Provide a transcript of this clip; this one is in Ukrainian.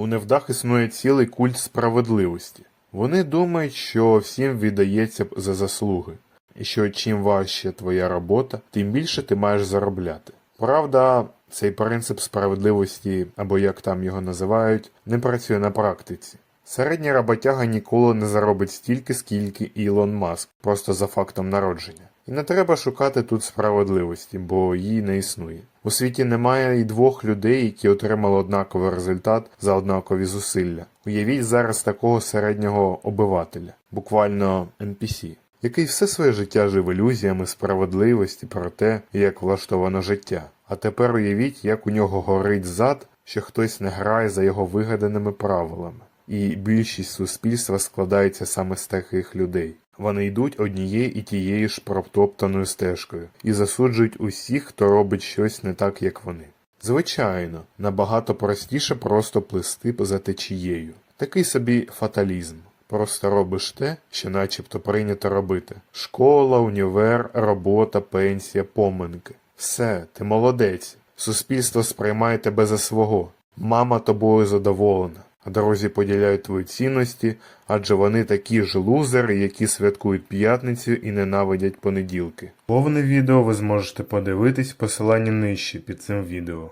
У невдах існує цілий культ справедливості. Вони думають, що всім віддається за заслуги, і що чим важче твоя робота, тим більше ти маєш заробляти. Правда, цей принцип справедливості, або як там його називають, не працює на практиці. Середній роботяга ніколи не заробить стільки, скільки Ілон Маск, просто за фактом народження. І не треба шукати тут справедливості, бо її не існує. У світі немає і двох людей, які отримали однаковий результат за однакові зусилля. Уявіть зараз такого середнього обивателя, буквально NPC, який все своє життя жив ілюзіями справедливості про те, як влаштовано життя. А тепер уявіть, як у нього горить зад, що хтось не грає за його вигаданими правилами. І більшість суспільства складається саме з таких людей. Вони йдуть однією і тією ж протоптаною стежкою і засуджують усіх, хто робить щось не так, як вони. Звичайно, набагато простіше просто плисти за течією. Такий собі фаталізм. Просто робиш те, що начебто прийнято робити. Школа, універ, робота, пенсія, поминки. Все, ти молодець. Суспільство сприймає тебе за свого. Мама тобою задоволена. Друзі поділяють твої цінності, адже вони такі ж лузери, які святкують п'ятницю і ненавидять понеділки. Повне відео ви зможете подивитись в посиланні нижче під цим відео.